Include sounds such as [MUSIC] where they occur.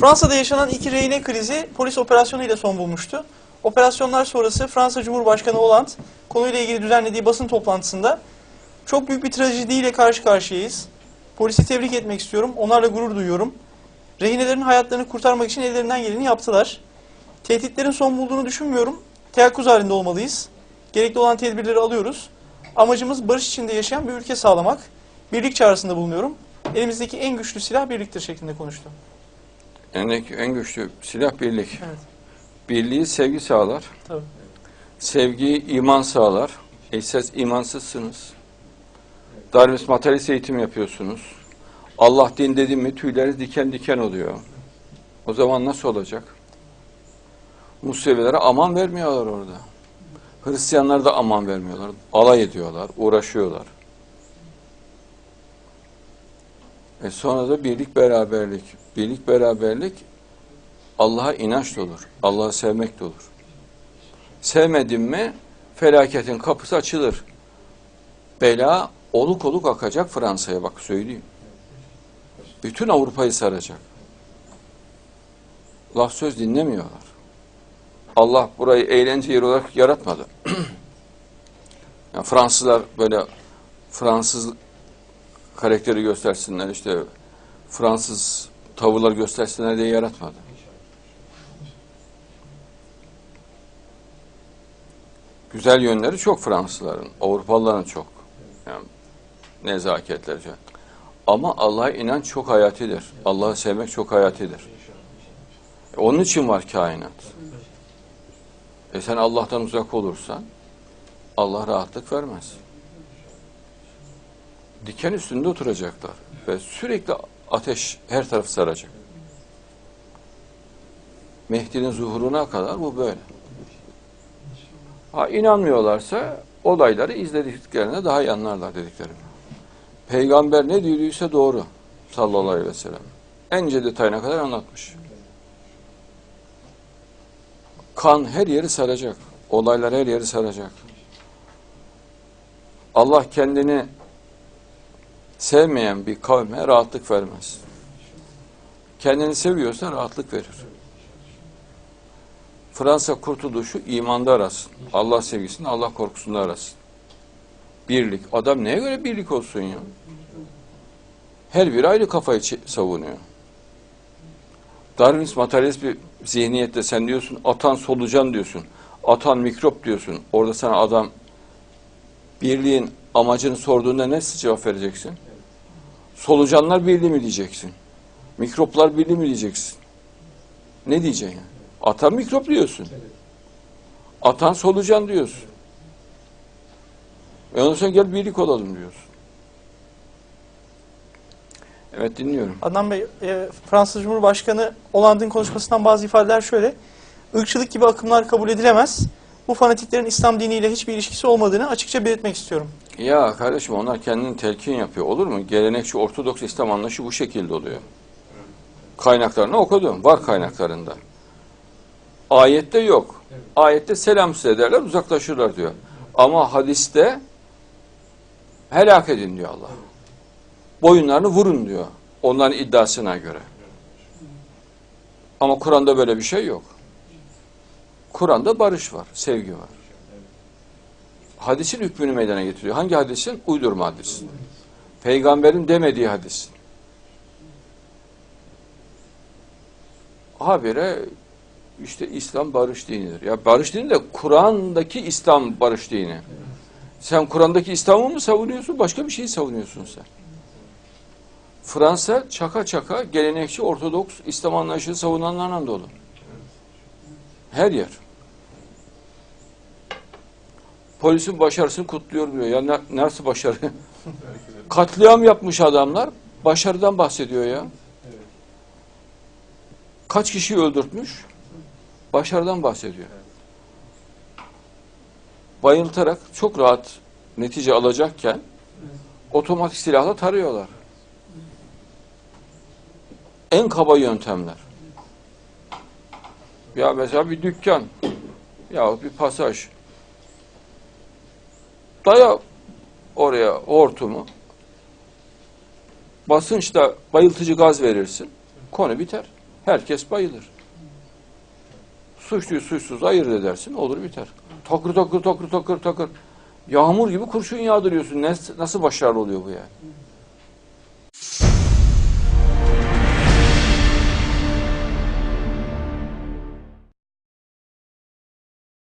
Fransa'da yaşanan iki rehine krizi polis operasyonu ile son bulmuştu. Operasyonlar sonrası Fransa Cumhurbaşkanı Hollande konuyla ilgili düzenlediği basın toplantısında çok büyük bir trajediyle karşı karşıyayız. Polisi tebrik etmek istiyorum. Onlarla gurur duyuyorum. Rehinelerin hayatlarını kurtarmak için ellerinden geleni yaptılar. Tehditlerin son bulduğunu düşünmüyorum. Teyakkuz halinde olmalıyız. Gerekli olan tedbirleri alıyoruz. Amacımız barış içinde yaşayan bir ülke sağlamak. Birlik çağrısında bulunuyorum. Elimizdeki en güçlü silah birliktir şeklinde konuştu. Yani en güçlü silah birlik. Evet. Birliği sevgi sağlar. Tabii. Sevgiyi iman sağlar. E siz imansızsınız. Darwinist materyalist eğitim yapıyorsunuz. Allah din dedim mi tüyleriniz diken diken oluyor. O zaman nasıl olacak? Musevilere aman vermiyorlar orada. Hristiyanlar da aman vermiyorlar. Alay ediyorlar, uğraşıyorlar. E sonra da birlik beraberlik. Birlik beraberlik Allah'a inançla olur. Allah'ı sevmekle olur. Sevmedin mi felaketin kapısı açılır. Bela oluk oluk akacak Fransa'ya bak söyleyeyim. Bütün Avrupa'yı saracak. Laf söz dinlemiyorlar. Allah burayı eğlence yeri olarak yaratmadı. [CLEARS THROAT] yani Fransızlar böyle Fransız karakteri göstersinler işte Fransız tavırlar göstersinler diye yaratmadı. Güzel yönleri çok Fransızların, Avrupalıların çok. Yani nezaketleri. Ama Allah'a inanç çok hayatidir. Allah'ı sevmek çok hayatidir. E, Onun için var kainat. E sen Allah'tan uzak olursan Allah rahatlık vermez. Diken üstünde oturacaklar ve sürekli ateş her tarafı saracak. Mehdi'nin zuhuruna kadar bu böyle. Ha inanmıyorlarsa olayları izlediklerine daha iyi anlarlar dediklerim. Peygamber ne dediyse doğru sallallahu aleyhi ve sellem. Ence detayına kadar anlatmış. Kan her yeri saracak. Olaylar her yeri saracak. Allah kendini sevmeyen bir kavme rahatlık vermez. Kendini seviyorsa rahatlık verir. Fransa kurtuluşu imanda arasın. Allah sevgisini, Allah korkusunda arasın. Birlik. Adam neye göre birlik olsun ya? Her biri ayrı kafayı savunuyor. Darwinist materyalist bir zihniyette sen diyorsun atan solucan diyorsun. Atan mikrop diyorsun. Orada sana adam birliğin amacını sorduğunda ne cevap vereceksin? Solucanlar birliği mi diyeceksin? Mikroplar birliği mi diyeceksin? Ne diyeceksin? Atan mikrop diyorsun. Atan solucan diyorsun. E ondan sonra gel birlik olalım diyorsun. Evet dinliyorum. Adnan Bey, e, Fransız Cumhurbaşkanı Hollande'ın konuşmasından bazı ifadeler şöyle. Irkçılık gibi akımlar kabul edilemez. Bu fanatiklerin İslam diniyle hiçbir ilişkisi olmadığını açıkça belirtmek istiyorum. Ya kardeşim onlar kendini telkin yapıyor. Olur mu? Gelenekçi Ortodoks İslam anlayışı bu şekilde oluyor. Kaynaklarını okudum. Var kaynaklarında. Ayette yok. Ayette selam size derler uzaklaşırlar diyor. Ama hadiste helak edin diyor Allah. Boyunlarını vurun diyor. Onların iddiasına göre. Ama Kur'an'da böyle bir şey yok. Kur'an'da barış var, sevgi var. Hadisin hükmünü meydana getiriyor. Hangi hadisin? Uydurma hadis. Peygamberin demediği hadis. Habire işte İslam barış dinidir. Ya barış dini de Kur'an'daki İslam barış dini. Sen Kur'an'daki İslam'ı mı savunuyorsun? Başka bir şeyi savunuyorsun sen. Fransa çaka çaka gelenekçi Ortodoks İslam anlayışını savunanlarla dolu. Her yer. Polisin başarısını kutluyor diyor. Ya ne- nasıl başarı? [LAUGHS] Katliam yapmış adamlar. Başarıdan bahsediyor ya. Kaç kişiyi öldürtmüş? Başarıdan bahsediyor. Bayıltarak çok rahat netice alacakken otomatik silahla tarıyorlar. En kaba yöntemler. Ya mesela bir dükkan ya bir pasaj daya oraya hortumu basınçta bayıltıcı gaz verirsin. Konu biter. Herkes bayılır. Suçluyu suçsuz ayırt edersin olur biter. Takır takır takır takır takır. Yağmur gibi kurşun yağdırıyorsun. Nasıl başarılı oluyor bu yani?